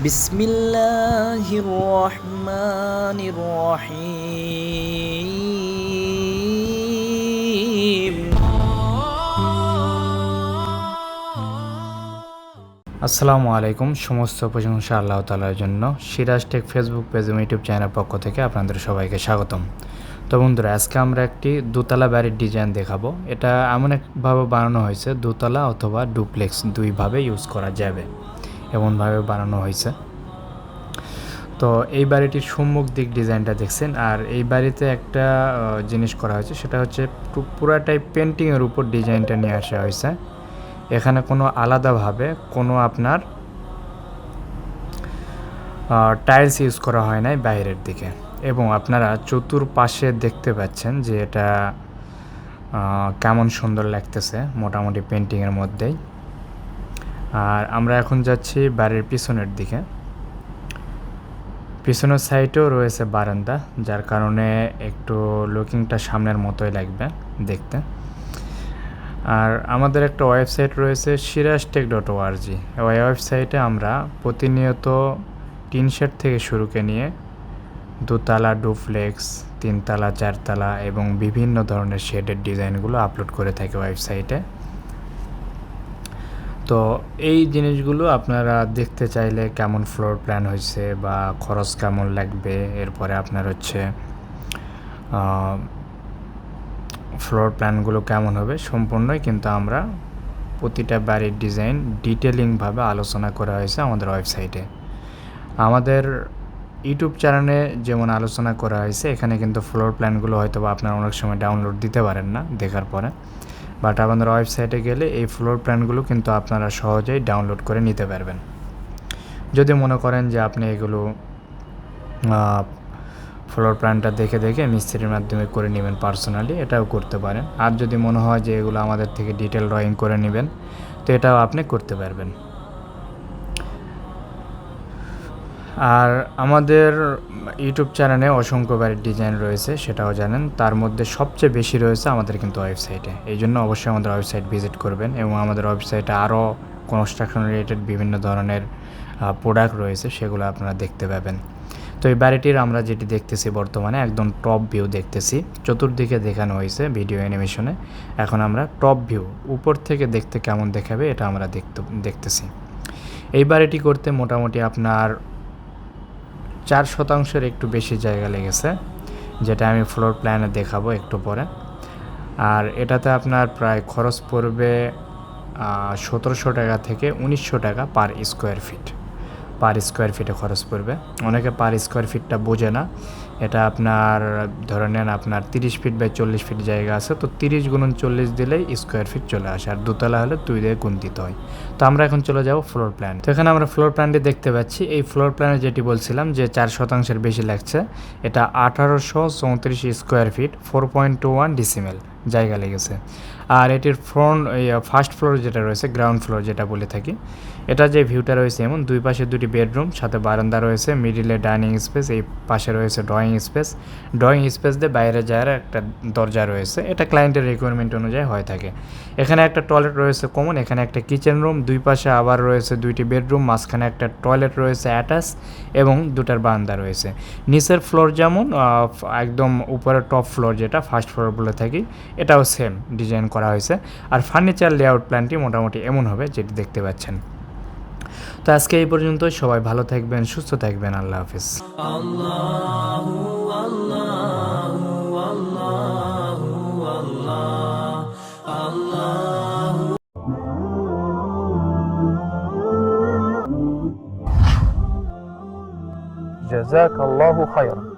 বিসমিল্লাহির রহমানির রহিম আসসালামু আলাইকুম। সমস্ত প্রশংসা আল্লাহ তালার জন্য। সিরাজ টেক ফেসবুক পেজ এবং ইউটিউব চ্যানেলের পক্ষ থেকে আপনাদের সবাইকে স্বাগতম। তো বন্ধুরা, আজকে আমরা একটি দোতলা বাড়ির ডিজাইন দেখাবো। এটা এমন একভাবে বানানো হয়েছে, দোতলা অথবা ডুপ্লেক্স দুইভাবে ইউজ করা যাবে। এমনভাবে বানানো হয়েছে। তো এই বাড়িটির সম্মুখ দিক ডিজাইনটা দেখছেন, আর এই বাড়িতে একটা জিনিস করা হয়েছে, সেটা হচ্ছে পুরাটাই পেন্টিংয়ের উপর ডিজাইনটা নিয়ে আসা হয়েছে। এখানে কোনো আলাদাভাবে কোনো আপনার টাইলস ইউজ করা হয় নাই বাইরের দিকে। এবং আপনারা চতুর্পাশে দেখতে পাচ্ছেন যে এটা কেমন সুন্দর লাগতেছে মোটামুটি পেন্টিংয়ের মধ্যেই। আর আমরা এখন যাচ্ছি বাড়ির পিছনের দিকে। পিছনের সাইডেও রয়েছে বারান্দা, যার কারণে একটু লুকিংটা সামনের মতোই লাগবে দেখতে। আর আমাদের একটা ওয়েবসাইট রয়েছে সিরাজ টেক ডট ওআরজি ওই ওয়েবসাইটে আমরা প্রতিনিয়ত টিন শেড থেকে শুরুকে নিয়ে দোতলা ডুপ্লেক্স তিনতলা, চারতলা এবং বিভিন্ন ধরনের শেডের ডিজাইনগুলো আপলোড করে থাকি ওয়েবসাইটে তো এই জিনিসগুলো আপনারা দেখতে চাইলে কেমন ফ্লোর প্ল্যান হয়েছে বা খরচ কেমন লাগবে? এরপরে আপনার হচ্ছে ফ্লোর প্ল্যানগুলো কেমন হবে সম্পূর্ণই কিন্তু আমরা প্রতিটা বাড়ির ডিজাইন ডিটেলিংভাবে আলোচনা করা হয়েছে আমাদের ওয়েবসাইটে আমাদের ইউটিউব চ্যানেলে যেমন আলোচনা করা হয়েছে, এখানে কিন্তু ফ্লোর প্ল্যানগুলো হয়তো বা আপনারা অনেক সময় ডাউনলোড দিতে পারেন না, দেখার পরে। বাট আমাদের ওয়েবসাইটে গেলে এই ফ্লোর প্ল্যানগুলো কিন্তু আপনারা সহজেই ডাউনলোড করে নিতে পারবেন। যদি মনে করেন যে আপনি এগুলো ফ্লোর প্ল্যানটা দেখে দেখে মিস্ত্রির মাধ্যমে করে নেবেন পার্সোনালি এটাও করতে পারেন। আর যদি মনে হয় যে এগুলো আমাদের থেকে ডিটেল ড্রয়িং করে নেবেন, তো এটাও আপনি করতে পারবেন। আর আমাদের ইউটিউব চ্যানেলে অসংখ্য বাড়ির ডিজাইন রয়েছে, সেটাও জানেন। তার মধ্যে সবচেয়ে বেশি রয়েছে আমাদের কিন্তু ওয়েবসাইটে। এই জন্য অবশ্যই আমাদের ওয়েবসাইট ভিজিট করবেন এবং আমাদের ওয়েবসাইটে আরও কনস্ট্রাকশন রিলেটেড বিভিন্ন ধরনের প্রোডাক্ট রয়েছে, সেগুলো আপনারা দেখতে পাবেন। তো এই বাড়িটির আমরা যেটি দেখতেছি বর্তমানে, একদম টপ ভিউ দেখতেছি। চতুর্দিকে দেখানো হয়েছে ভিডিও অ্যানিমেশনে এখন আমরা টপ ভিউ উপর থেকে দেখতে কেমন দেখাবে, এটা আমরা দেখতে, দেখতেছি। এই বাড়িটি করতে মোটামুটি আপনার চার শতাংশের একটু বেশি জায়গা লেগেছে, যেটা আমি ফ্লোর প্ল্যানে দেখাবো একটু পরে। আর এটাতে আপনার প্রায় খরচ পড়বে সতেরোশো টাকা থেকে উনিশশো টাকা per square feet per square ফিটে খরচ পড়বে। অনেকে পার স্কোয়ার ফিটটা বোঝে না। এটা আপনার, ধরে নেন আপনার তিরিশ ফিট বাই চল্লিশ ফিট জায়গা আছে, তো তিরিশ গুণন চল্লিশ দিলেই স্কোয়ার ফিট চলে আসে। আর দোতলা হলে দুই দিয়ে গুণ দিতে হয়। তো আমরা এখন চলে যাব ফ্লোর প্ল্যান তো এখানে আমরা ফ্লোর প্ল্যানটি দেখতে পাচ্ছি। এই ফ্লোর প্ল্যানে যেটি বলছিলাম যে চার শতাংশের বেশি লাগছে, এটা আঠারোশো চৌত্রিশ square feet four point two one decimal জায়গা লেগেছে। আর এটির ফ্রন্ট ফার্স্ট ফ্লোর যেটা রয়েছে গ্রাউন্ড ফ্লোর যেটা বলে থাকি, এটা যে ভিউটা রয়েছে এমন, দুই পাশে দুটি বেডরুম সাথে বারান্দা রয়েছে মিডিলে ডাইনিং স্পেস এই পাশে রয়েছে ড্রয়িং স্পেস ড্রয়িং স্পেস দিয়ে বাইরে যাওয়ার একটা দরজা রয়েছে। এটা ক্লায়েন্টের রিকোয়ারমেন্ট অনুযায়ী হয়ে থাকে। এখানে একটা টয়লেট রয়েছে কমন এখানে একটা কিচেন রুম দুই পাশে আবার রয়েছে দুইটি বেডরুম মাঝখানে একটা টয়লেট রয়েছে অ্যাটাচ এবং দুটার বারান্দা রয়েছে। নিচের ফ্লোর যেমন একদম উপরের টপ ফ্লোর যেটা ফার্স্ট ফ্লোর বলে থাকি এটাও সেম ডিজাইন করা হয়েছে আর ফার্নিচার লেআউট প্ল্যানটি মোটামুটি এমন হবে যেটি দেখতে পাচ্ছেন তো আজকে এই পর্যন্ত সবাই ভালো থাকবেন সুস্থ থাকবেন আল্লাহ হাফিজ جزاك الله خيرا